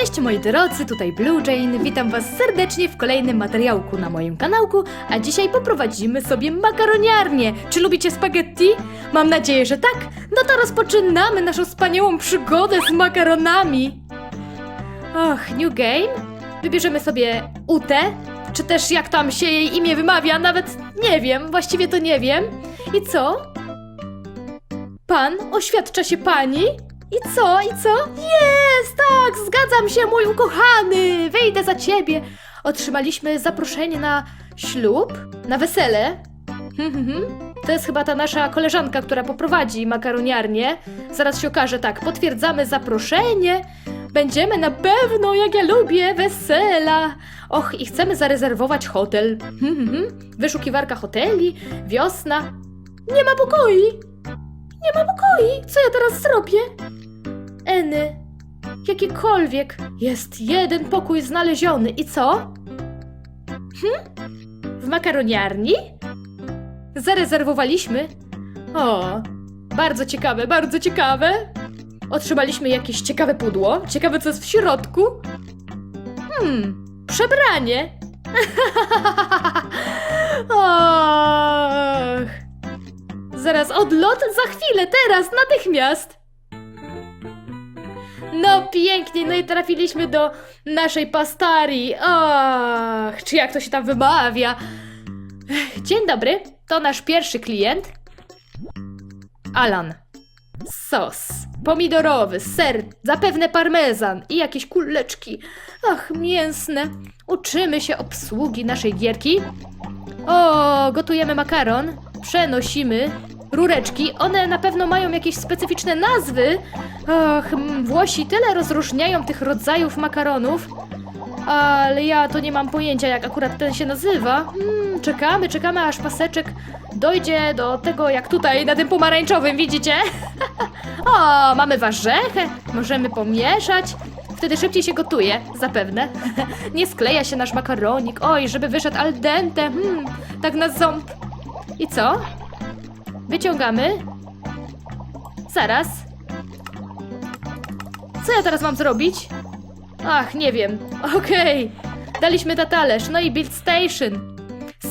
Cześć moi drodzy, tutaj Blue Jane. Witam was serdecznie w kolejnym materiałku na moim kanałku, a dzisiaj poprowadzimy sobie makaroniarnię. Czy lubicie spaghetti? Mam nadzieję, że tak. No to rozpoczynamy naszą wspaniałą przygodę z makaronami. Och, new game. Wybierzemy sobie Ute, czy też jak tam się jej imię wymawia, nawet nie wiem, właściwie to nie wiem. I co? Pan oświadcza się pani? I co? I co? Jest! Tak, zgadzam się, mój ukochany! Wyjdę za ciebie! Otrzymaliśmy zaproszenie na ślub, na wesele. Hmm, hmm, hmm. To jest chyba ta nasza koleżanka, która poprowadzi makaroniarnię. Zaraz się okaże, tak, potwierdzamy zaproszenie. Będziemy na pewno, jak ja lubię, wesela. Och, i chcemy zarezerwować hotel. Wyszukiwarka hoteli, wiosna. Nie ma pokoi! Nie ma pokoi! Co ja teraz zrobię? Eny, jakiekolwiek. Jest jeden pokój znaleziony. I co? Hm? W makaroniarni? Zarezerwowaliśmy? O, bardzo ciekawe, bardzo ciekawe. Otrzymaliśmy jakieś ciekawe pudło. Ciekawe, co jest w środku. Hmm, przebranie. Och. Zaraz odlot, za chwilę, teraz, natychmiast. No pięknie, no i trafiliśmy do naszej pastarii. Och, czy jak to się tam wymawia? Dzień dobry, to nasz pierwszy klient. Alan. Sos. Pomidorowy, ser, zapewne parmezan i jakieś kuleczki. Ach, mięsne. Uczymy się obsługi naszej gierki. O, gotujemy makaron, przenosimy rureczki. One na pewno mają jakieś specyficzne nazwy. Włosi tyle rozróżniają tych rodzajów makaronów. Ale ja to nie mam pojęcia, jak akurat ten się nazywa. Mm, czekamy, czekamy, aż paseczek dojdzie do tego, jak tutaj na tym pomarańczowym, widzicie? o, mamy warzechę, możemy pomieszać. Wtedy szybciej się gotuje, zapewne. nie skleja się nasz makaronik. Oj, żeby wyszedł al dente. Hmm, tak na ząb. I co? Wyciągamy. Zaraz. Co ja teraz mam zrobić? Ach, nie wiem. Okej. Daliśmy na talerz. No i Build Station.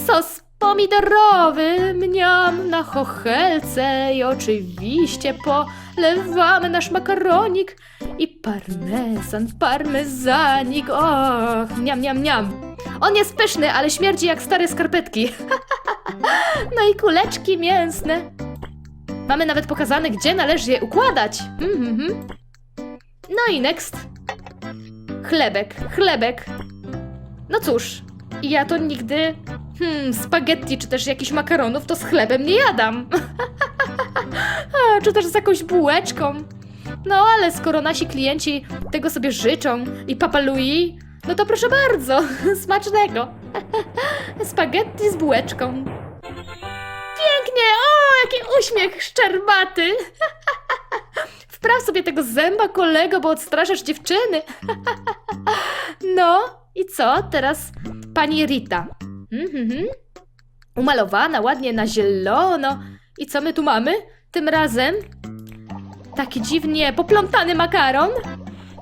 Sos pomidorowy, mniam na chochelce i oczywiście polewamy nasz makaronik i parmezan, parmezanik. Och, mniam, mniam, mniam. On jest pyszny, ale śmierdzi jak stare skarpetki. no i kuleczki mięsne. Mamy nawet pokazane, gdzie należy je układać. Mhm, mhm. No i next. Chlebek, chlebek. No cóż, ja to nigdy hmm, spaghetti czy też jakichś makaronów to z chlebem nie jadam. A, czy też z jakąś bułeczką. No ale skoro nasi klienci tego sobie życzą i Papa Louis, no to proszę bardzo, smacznego. Spaghetti z bułeczką. Pięknie, o, jaki uśmiech szczerbaty. Wpraw sobie tego zęba, kolego, bo odstraszasz dziewczyny. No, i co? Teraz pani Rita. Mhm. Umalowana ładnie na zielono. I co my tu mamy? Tym razem taki dziwnie poplątany makaron.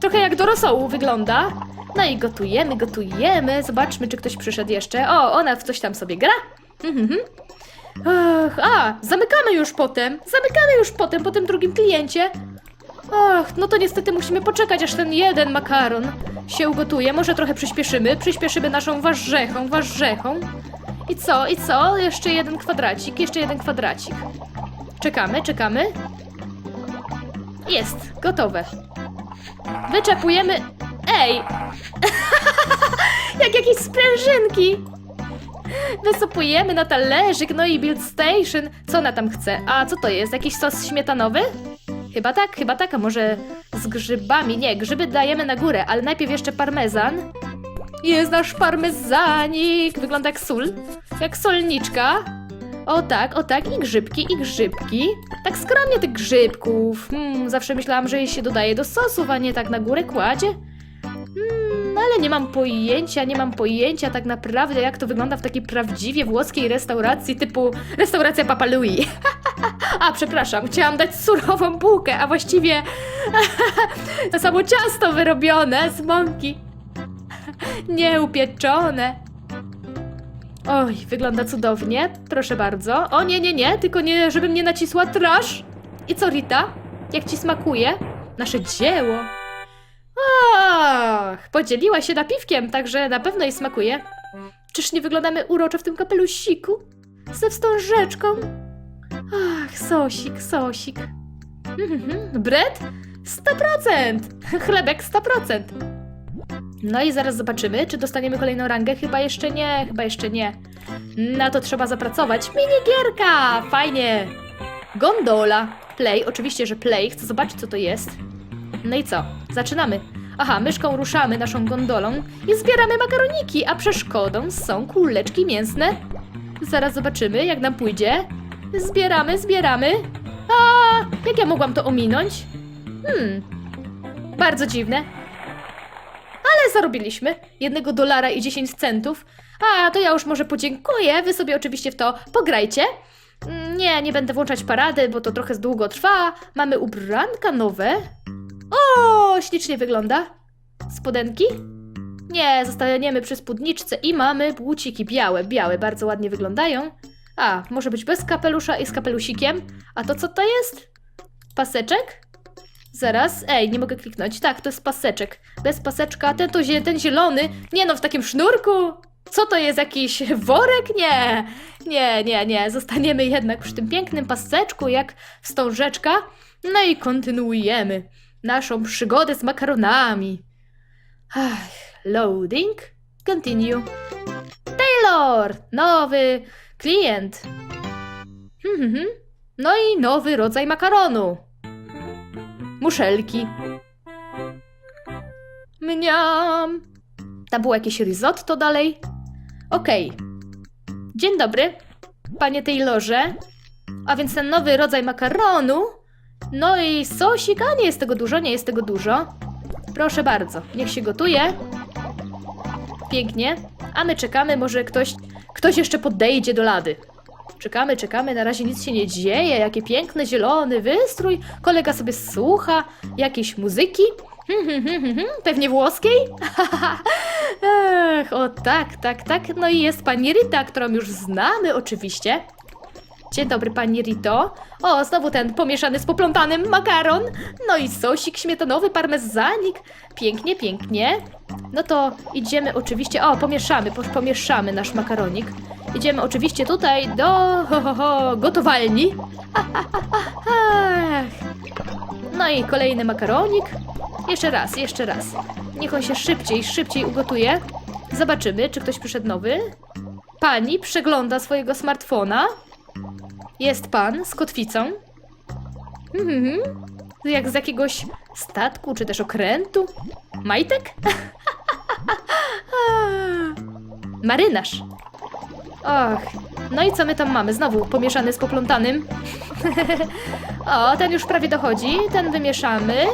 Trochę jak do rosołu wygląda. No i gotujemy, gotujemy. Zobaczmy, czy ktoś przyszedł jeszcze. O, ona w coś tam sobie gra. Mhm. Ach, a, zamykamy już potem. Zamykamy już potem, po tym drugim kliencie. Ach, no to niestety musimy poczekać, aż ten jeden makaron się ugotuje. Może trochę przyspieszymy, przyspieszymy naszą warzechą, warzechą. I co, i co? Jeszcze jeden kwadracik, jeszcze jeden kwadracik. Czekamy, czekamy. Jest, gotowe. Wyczepujemy... Ej! Jak jakieś sprężynki! Wysypujemy na talerzyk, no i build station. Co ona tam chce? A co to jest? Jakiś sos śmietanowy? Chyba tak, chyba tak, a może z grzybami? Nie, grzyby dajemy na górę, ale najpierw jeszcze parmezan. Jest nasz parmezanik! Wygląda jak sól, jak solniczka. O tak, o tak, i grzybki, i grzybki. Tak skromnie tych grzybków. Hmm, zawsze myślałam, że je się dodaje do sosów, a nie tak na górę kładzie. Ale nie mam pojęcia, nie mam pojęcia tak naprawdę, jak to wygląda w takiej prawdziwie włoskiej restauracji typu restauracja Papa Louis. A, przepraszam, chciałam dać surową bułkę, a właściwie to samo ciasto wyrobione z mąki. Nieupieczone. Oj, wygląda cudownie. Proszę bardzo. O, nie, nie, nie, tylko nie, żebym nie nacisła trash. I co, Rita? Jak ci smakuje? Nasze dzieło. Podzieliła się napiwkiem, także na pewno jej smakuje. Czyż nie wyglądamy uroczo w tym kapelusiku? Ze wstążeczką? Ach, sosik, sosik. Mhm, Bret? 100%! Chlebek 100%. No i zaraz zobaczymy, czy dostaniemy kolejną rangę. Chyba jeszcze nie, chyba jeszcze nie. Na to trzeba zapracować. Minigierka! Fajnie! Gondola. Play, oczywiście, że play. Chcę zobaczyć, co to jest. No i co? Zaczynamy. Aha, myszką ruszamy naszą gondolą i zbieramy makaroniki, a przeszkodą są kuleczki mięsne. Zaraz zobaczymy, jak nam pójdzie. Zbieramy, zbieramy. A, jak ja mogłam to ominąć? Hmm, bardzo dziwne. Ale zarobiliśmy jednego dolara i 10 centów. A, to ja już może podziękuję. Wy sobie oczywiście w to pograjcie. Mm, Nie, nie będę włączać parady, bo to trochę długo trwa. Mamy ubranka nowe. O, ślicznie wygląda. Spodenki? Nie, zostaniemy przy spódniczce i mamy buciki białe, białe, bardzo ładnie wyglądają. A, może być bez kapelusza i z kapelusikiem. A to co to jest? Paseczek? Zaraz, ej, nie mogę kliknąć. Tak, to jest paseczek. Bez paseczka, ten to ten zielony. Nie no, w takim sznurku. Co to jest, jakiś worek? Nie, nie, nie, nie. Zostaniemy jednak przy tym pięknym paseczku, jak wstążeczka. No i kontynuujemy naszą przygodę z makaronami. Ach, loading. Continue. Taylor! Nowy klient. Hmm, hmm, hmm. No i nowy rodzaj makaronu. Muszelki. Mniam. Tam było jakieś risotto dalej. Okej. Dzień dobry, panie Taylorze. A więc ten nowy rodzaj makaronu. No i sosik, a nie jest tego dużo, nie jest tego dużo. Proszę bardzo, niech się gotuje. Pięknie. A my czekamy, może ktoś, ktoś jeszcze podejdzie do lady. Czekamy, czekamy, na razie nic się nie dzieje. Jaki piękny, zielony wystrój. Kolega sobie słucha jakiejś muzyki. Hmm, hmm, hmm, hmm, hmm, pewnie włoskiej? Ech, o tak, tak, tak. No i jest pani Rita, którą już znamy oczywiście. Dzień dobry, pani Rito. O, znowu ten pomieszany z poplątanym makaron. No i sosik śmietanowy, parmezanik. Pięknie, pięknie. No to idziemy oczywiście... O, pomieszamy, po- pomieszamy nasz makaronik. Idziemy oczywiście tutaj do ho, ho, ho, gotowalni. Ach. No i kolejny makaronik. Jeszcze raz, jeszcze raz. Niech on się szybciej, szybciej ugotuje. Zobaczymy, czy ktoś przyszedł nowy. Pani przegląda swojego smartfona. Jest pan z kotwicą. Mhm. Jak z jakiegoś statku, czy też okrętu. Majtek? Marynarz. Och, no i co my tam mamy? Znowu pomieszany z poplątanym. o, ten już prawie dochodzi. Ten wymieszamy.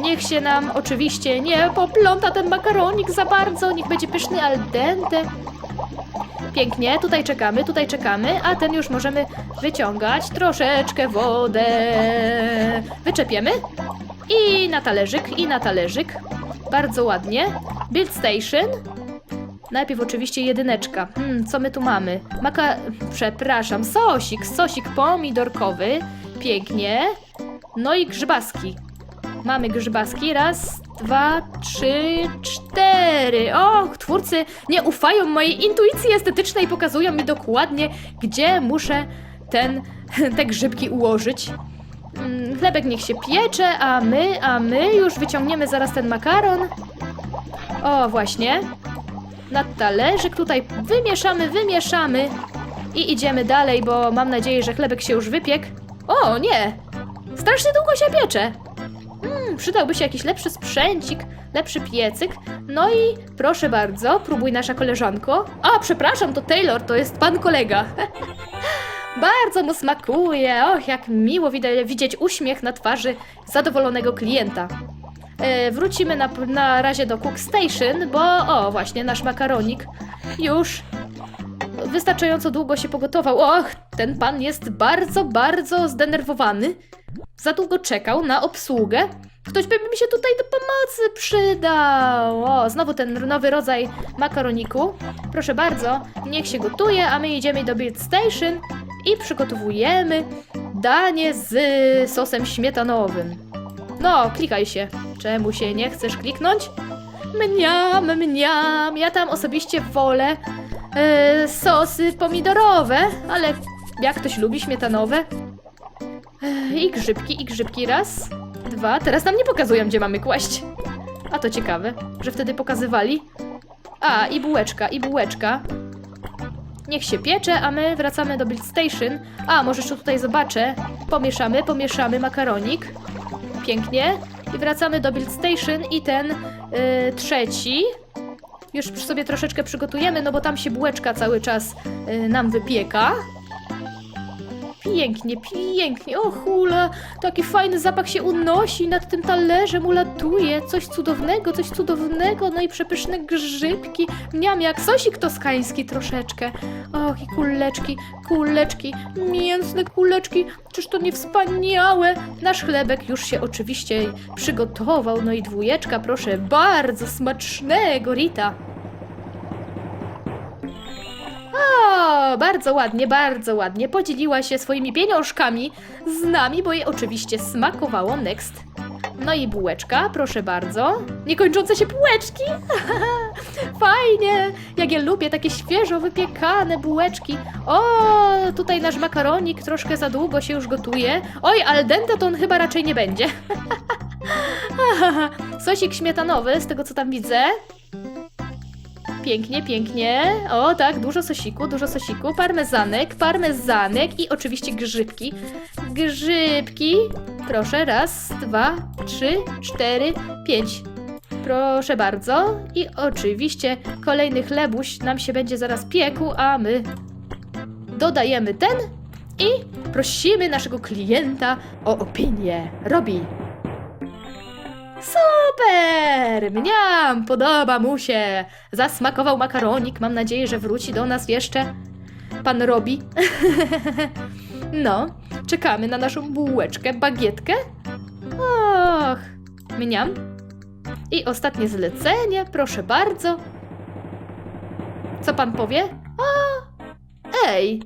Niech się nam oczywiście nie popląta ten makaronik za bardzo. Niech będzie pyszny al dente. Pięknie, tutaj czekamy, tutaj czekamy, a ten już możemy wyciągać troszeczkę wodę. Wyczepiemy i na talerzyk, i na talerzyk. Bardzo ładnie. Build station. Najpierw oczywiście jedyneczka. Hmm, co my tu mamy? Maka... Przepraszam, sosik, sosik pomidorkowy. Pięknie. No i grzybaski. Mamy grzybaski. Raz, dwa, trzy, cztery. Och, twórcy nie ufają mojej intuicji estetycznej, pokazują mi dokładnie, gdzie muszę ten, te grzybki ułożyć. Mm, Chlebek niech się piecze, a my, a my już wyciągniemy zaraz ten makaron. O, właśnie. Na talerzyk tutaj wymieszamy, wymieszamy i idziemy dalej, bo mam nadzieję, że chlebek się już wypiekł. O, nie! Strasznie długo się piecze. Mm, przydałby się jakiś lepszy sprzęcik, lepszy piecyk. No i proszę bardzo, próbuj nasza koleżanko. A, przepraszam, to Taylor, to jest pan kolega. Bardzo mu smakuje. Och, jak miło widać, widzieć uśmiech na twarzy zadowolonego klienta. E, wrócimy na, na razie do Cook Station, bo o, właśnie nasz makaronik już wystarczająco długo się pogotował. Och, ten pan jest bardzo, bardzo zdenerwowany. Za długo czekał na obsługę. Ktoś by mi się tutaj do pomocy przydał. O, znowu ten nowy rodzaj makaroniku. Proszę bardzo, niech się gotuje, a my idziemy do Build Station i przygotowujemy danie z sosem śmietanowym. No, klikaj się. Czemu się nie chcesz kliknąć? Mniam, mniam. Ja tam osobiście wolę e, sosy pomidorowe, ale jak ktoś lubi śmietanowe? I grzybki, i grzybki. Raz, dwa. Teraz nam nie pokazują, gdzie mamy kłaść. A to ciekawe, że wtedy pokazywali. A, i bułeczka, i bułeczka. Niech się piecze, a my wracamy do Build Station. A, może jeszcze tutaj zobaczę. Pomieszamy, pomieszamy makaronik. Pięknie. I wracamy do Build Station i ten y, trzeci. Już sobie troszeczkę przygotujemy, no bo tam się bułeczka cały czas y, nam wypieka. Pięknie, pięknie. O hula, taki fajny zapach się unosi nad tym talerzem, ulatuje. Coś cudownego, coś cudownego. No i przepyszne grzybki. Miam jak sosik toskański troszeczkę. Och, i kuleczki, kuleczki, mięsne kuleczki. Czyż to nie wspaniałe? Nasz chlebek już się oczywiście przygotował. No i dwójeczka, proszę bardzo, smacznego, Rita. O, bardzo ładnie, bardzo ładnie. Podzieliła się swoimi pieniążkami z nami, bo jej oczywiście smakowało next. No i bułeczka, proszę bardzo. Niekończące się bułeczki. Fajnie. Jak ja lubię takie świeżo wypiekane bułeczki. O, tutaj nasz makaronik troszkę za długo się już gotuje. Oj, al dente to on chyba raczej nie będzie. Sosik śmietanowy, z tego co tam widzę. Pięknie, pięknie. O tak, dużo sosiku, dużo sosiku. Parmezanek, parmezanek i oczywiście grzybki. Grzybki. Proszę, raz, dwa, trzy, cztery, pięć. Proszę bardzo. I oczywiście kolejny chlebuś nam się będzie zaraz piekł, a my dodajemy ten i prosimy naszego klienta o opinię. Robi. Super! Mniam! Podoba mu się! Zasmakował makaronik. Mam nadzieję, że wróci do nas jeszcze pan Robi. no, czekamy na naszą bułeczkę, bagietkę. Och, mniam. I ostatnie zlecenie, proszę bardzo. Co pan powie? O, ej!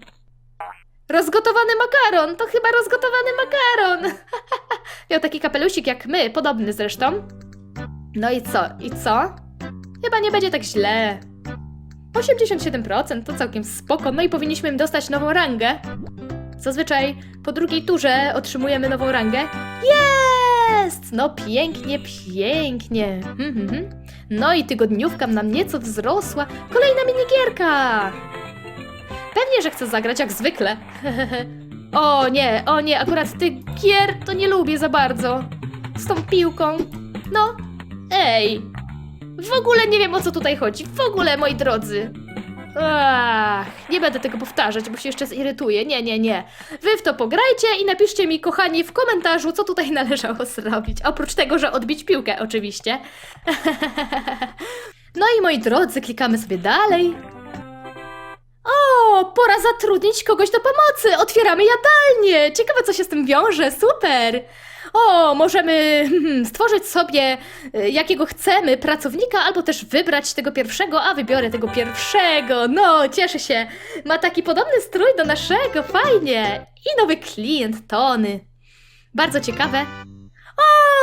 Rozgotowany makaron! To chyba rozgotowany makaron! Miał taki kapelusik jak my, podobny zresztą. No i co? I co? Chyba nie będzie tak źle. 87% to całkiem spoko, no i powinniśmy im dostać nową rangę. Zazwyczaj po drugiej turze otrzymujemy nową rangę. Jest! No pięknie, pięknie. Mhm. No i tygodniówka nam nieco wzrosła. Kolejna minigierka! Pewnie, że chcę zagrać jak zwykle. o nie, o nie, akurat tych gier to nie lubię za bardzo. Z tą piłką. No, ej. W ogóle nie wiem o co tutaj chodzi. W ogóle, moi drodzy. Ach, nie będę tego powtarzać, bo się jeszcze zirytuję. Nie, nie, nie. Wy w to pograjcie i napiszcie mi, kochani, w komentarzu, co tutaj należało zrobić. Oprócz tego, że odbić piłkę, oczywiście. no i moi drodzy, klikamy sobie dalej. O, pora zatrudnić kogoś do pomocy. Otwieramy jadalnię. Ciekawe, co się z tym wiąże. Super. O, możemy hmm, stworzyć sobie y, jakiego chcemy pracownika, albo też wybrać tego pierwszego, a wybiorę tego pierwszego. No, cieszę się. Ma taki podobny strój do naszego, fajnie. I nowy klient, Tony. Bardzo ciekawe.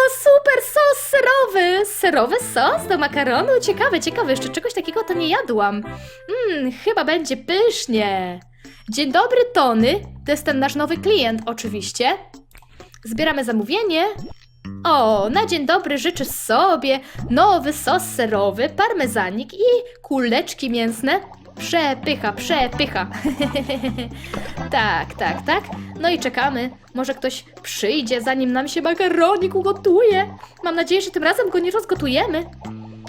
Super sos serowy! Serowy sos do makaronu? Ciekawe, ciekawe, jeszcze czegoś takiego to nie jadłam. Mmm, chyba będzie pysznie. Dzień dobry, Tony. To jest ten nasz nowy klient, oczywiście. Zbieramy zamówienie. O, na dzień dobry życzę sobie nowy sos serowy, parmezanik i kuleczki mięsne. Przepycha, przepycha. tak, tak, tak. No i czekamy. Może ktoś przyjdzie, zanim nam się makaronik ugotuje. Mam nadzieję, że tym razem go nie rozgotujemy.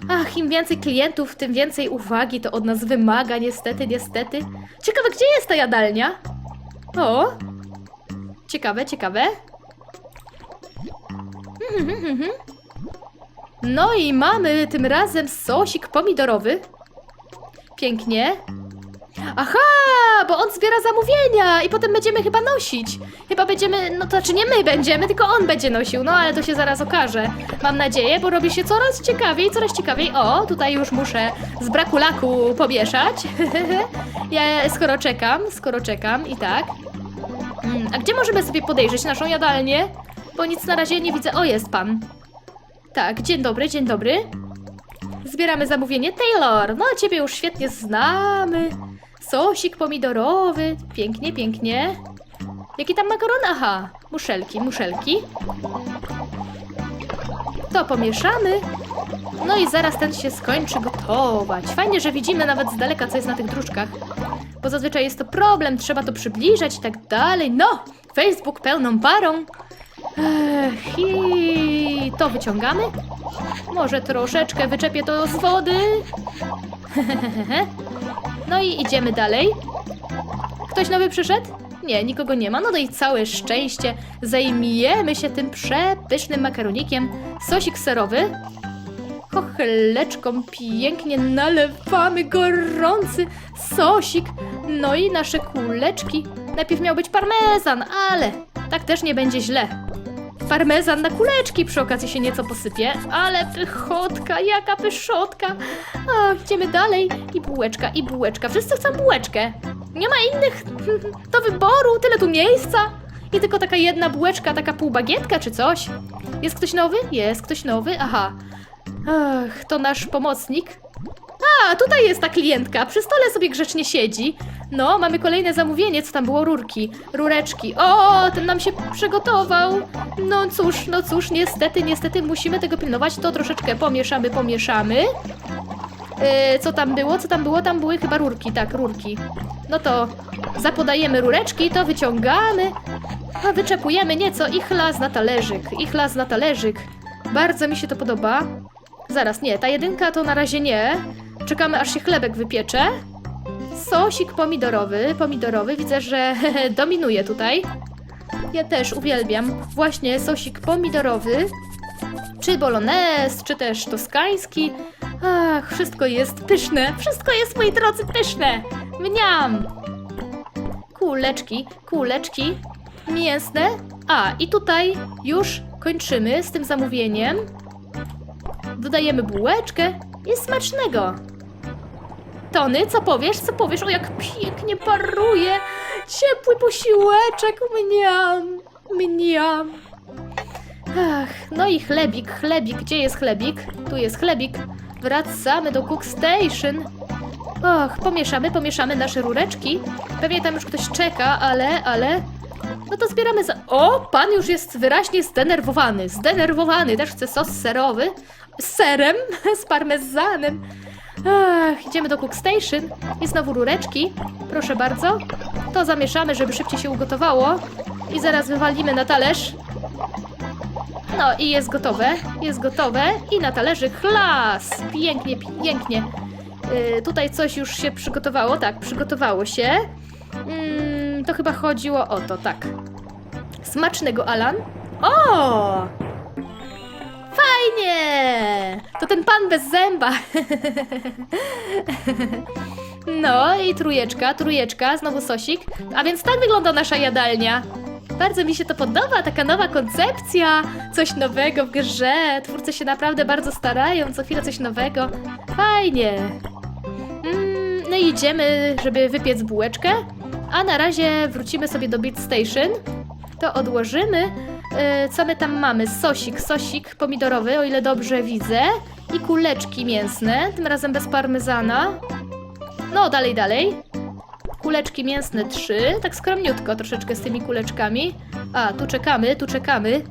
Ach, im więcej klientów, tym więcej uwagi to od nas wymaga, niestety, niestety. Ciekawe, gdzie jest ta jadalnia? O! Ciekawe, ciekawe. No i mamy tym razem sosik pomidorowy. Pięknie. Aha, bo on zbiera zamówienia i potem będziemy chyba nosić. Chyba będziemy, no to znaczy nie my będziemy, tylko on będzie nosił, no ale to się zaraz okaże. Mam nadzieję, bo robi się coraz ciekawiej, coraz ciekawiej. O, tutaj już muszę z braku laku pomieszać. ja skoro czekam, skoro czekam i tak. Mm, a gdzie możemy sobie podejrzeć naszą jadalnię? Bo nic na razie nie widzę. O, jest pan. Tak, dzień dobry, dzień dobry. Zbieramy zamówienie. Taylor, no ciebie już świetnie znamy. Sosik pomidorowy. Pięknie, pięknie. Jaki tam makaron? Aha, muszelki, muszelki. To pomieszamy. No i zaraz ten się skończy gotować. Fajnie, że widzimy nawet z daleka, co jest na tych dróżkach. Bo zazwyczaj jest to problem, trzeba to przybliżać i tak dalej. No, Facebook pełną parą. Ech, i to wyciągamy? Może troszeczkę wyczepię to z wody. No i idziemy dalej. Ktoś nowy przyszedł? Nie, nikogo nie ma. No to i całe szczęście. Zajmiemy się tym przepysznym makaronikiem. Sosik serowy. Chochleczką pięknie nalewamy gorący sosik. No i nasze kuleczki. Najpierw miał być parmezan, ale tak też nie będzie źle. Parmezan na kuleczki przy okazji się nieco posypie, ale pychotka, jaka pyszotka. Idziemy dalej. I bułeczka, i bułeczka. Wszyscy chcą bułeczkę. Nie ma innych do wyboru, tyle tu miejsca. I tylko taka jedna bułeczka, taka półbagietka czy coś. Jest ktoś nowy? Jest ktoś nowy? Aha. Ach, to nasz pomocnik. A, tutaj jest ta klientka. Przy stole sobie grzecznie siedzi. No, mamy kolejne zamówienie. Co tam było? Rurki, rureczki. O, ten nam się przygotował. No cóż, no cóż, niestety, niestety musimy tego pilnować. To troszeczkę pomieszamy, pomieszamy. Yy, co tam było? Co tam było? Tam były chyba rurki, tak, rurki. No to zapodajemy rureczki, to wyciągamy, a wyczepujemy nieco i chlas na talerzyk, i chlas na talerzyk. Bardzo mi się to podoba. Zaraz, nie, ta jedynka to na razie nie. Czekamy aż się chlebek wypiecze. Sosik pomidorowy, pomidorowy, widzę, że dominuje tutaj. Ja też uwielbiam właśnie sosik pomidorowy, czy bolognese, czy też toskański. Ach, wszystko jest pyszne, wszystko jest, moi drodzy, pyszne. Mniam! Kuleczki, kuleczki mięsne. A, i tutaj już kończymy z tym zamówieniem. Dodajemy bułeczkę i smacznego. Tony, co powiesz? Co powiesz? O, jak pięknie paruje! Ciepły posiłeczek, mniam, mniam. Ach, no i chlebik, chlebik. Gdzie jest chlebik? Tu jest chlebik. Wracamy do Cook Station. Och, pomieszamy, pomieszamy nasze rureczki. Pewnie tam już ktoś czeka, ale, ale... No to zbieramy za... O, pan już jest wyraźnie zdenerwowany. Zdenerwowany. Też chce sos serowy. Z serem, z parmezanem. Ach, idziemy do Cook Station. I znowu rureczki. Proszę bardzo. To zamieszamy, żeby szybciej się ugotowało. I zaraz wywalimy na talerz. No i jest gotowe, jest gotowe i na talerzyk chlas! Pięknie, pięknie. Yy, tutaj coś już się przygotowało, tak, przygotowało się. Mm, to chyba chodziło o to, tak. Smacznego, Alan. O! Fajnie! To ten pan bez zęba. No i trójeczka, trójeczka, znowu sosik. A więc tak wygląda nasza jadalnia. Bardzo mi się to podoba, taka nowa koncepcja, coś nowego w grze. Twórcy się naprawdę bardzo starają, co chwilę coś nowego. Fajnie. Mm, no i idziemy, żeby wypiec bułeczkę. A na razie wrócimy sobie do Beat Station. To odłożymy. Yy, co my tam mamy? Sosik, sosik pomidorowy, o ile dobrze widzę. I kuleczki mięsne, tym razem bez parmezana. No, dalej, dalej. Kuleczki mięsne trzy, tak skromniutko troszeczkę z tymi kuleczkami. A, tu czekamy, tu czekamy.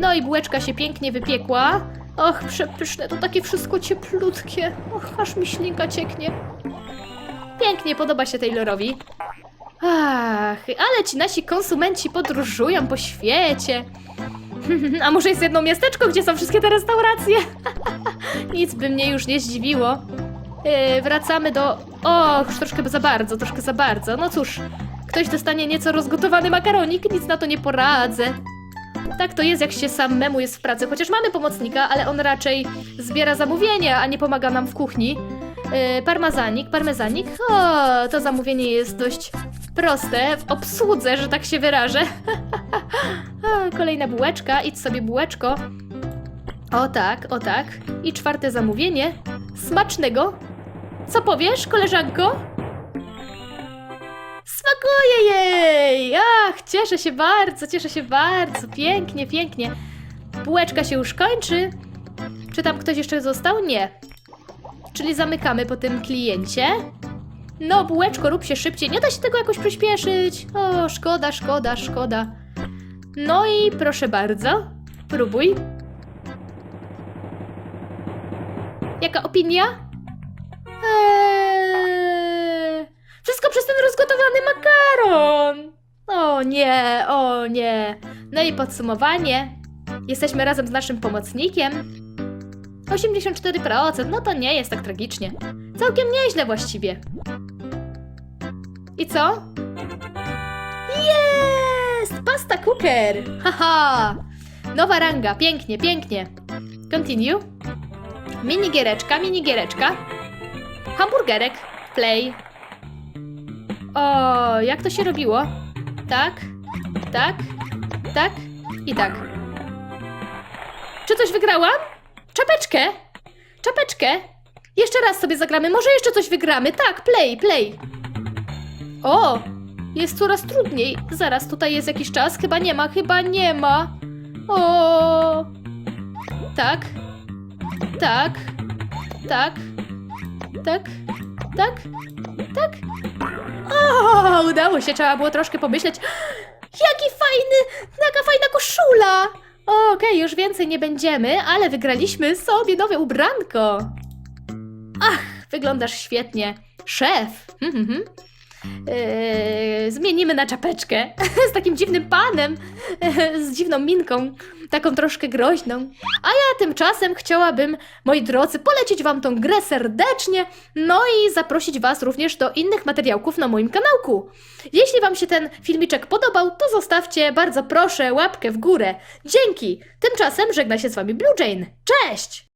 No i bułeczka się pięknie wypiekła. Och, przepyszne, to takie wszystko cieplutkie. Och, aż mi ślinka cieknie. Pięknie, podoba się Taylorowi. Ach, ale ci nasi konsumenci podróżują po świecie. A może jest jedno miasteczko, gdzie są wszystkie te restauracje? Nic by mnie już nie zdziwiło. Yy, wracamy do. O, już troszkę za bardzo, troszkę za bardzo. No cóż, ktoś dostanie nieco rozgotowany makaronik, nic na to nie poradzę. Tak to jest, jak się samemu jest w pracy. Chociaż mamy pomocnika, ale on raczej zbiera zamówienia, a nie pomaga nam w kuchni. Yy, parmezanik, parmezanik. O, to zamówienie jest dość proste w obsłudze, że tak się wyrażę. Kolejna bułeczka, idź sobie bułeczko. O tak, o tak. I czwarte zamówienie. Smacznego. Co powiesz, koleżanko? Smakuje jej! Ach, cieszę się bardzo, cieszę się bardzo. Pięknie, pięknie. Bułeczka się już kończy. Czy tam ktoś jeszcze został? Nie. Czyli zamykamy po tym kliencie. No, bułeczko, rób się szybciej. Nie da się tego jakoś przyspieszyć. O, szkoda, szkoda, szkoda. No i proszę bardzo, próbuj. Jaka opinia? Eee, wszystko przez ten rozgotowany makaron. O nie, o nie. No i podsumowanie. Jesteśmy razem z naszym pomocnikiem. 84%, no to nie jest tak tragicznie. Całkiem nieźle właściwie. I co? Jest! Pasta cooker! Haha! Nowa ranga, pięknie, pięknie. Continue. Mini giereczka, mini giereczka. Hamburgerek, play. O, jak to się robiło? Tak, tak, tak i tak. Czy coś wygrałam? Czapeczkę! Czapeczkę! Jeszcze raz sobie zagramy, może jeszcze coś wygramy. Tak, play, play. O! Jest coraz trudniej. Zaraz, tutaj jest jakiś czas. Chyba nie ma, chyba nie ma. O! Tak. Tak. Tak. Tak. Tak. Tak. O, udało się, trzeba było troszkę pomyśleć. Jaki fajny, jaka fajna koszula! Okej, już więcej nie będziemy, ale wygraliśmy sobie nowe ubranko. Ach, wyglądasz świetnie. Szef. Mhm. Eee, zmienimy na czapeczkę. z takim dziwnym panem. z dziwną minką. Taką troszkę groźną. A ja tymczasem chciałabym, moi drodzy, polecić wam tą grę serdecznie. No i zaprosić was również do innych materiałków na moim kanałku. Jeśli wam się ten filmiczek podobał, to zostawcie bardzo proszę łapkę w górę. Dzięki. Tymczasem żegna się z wami Blue Jane. Cześć!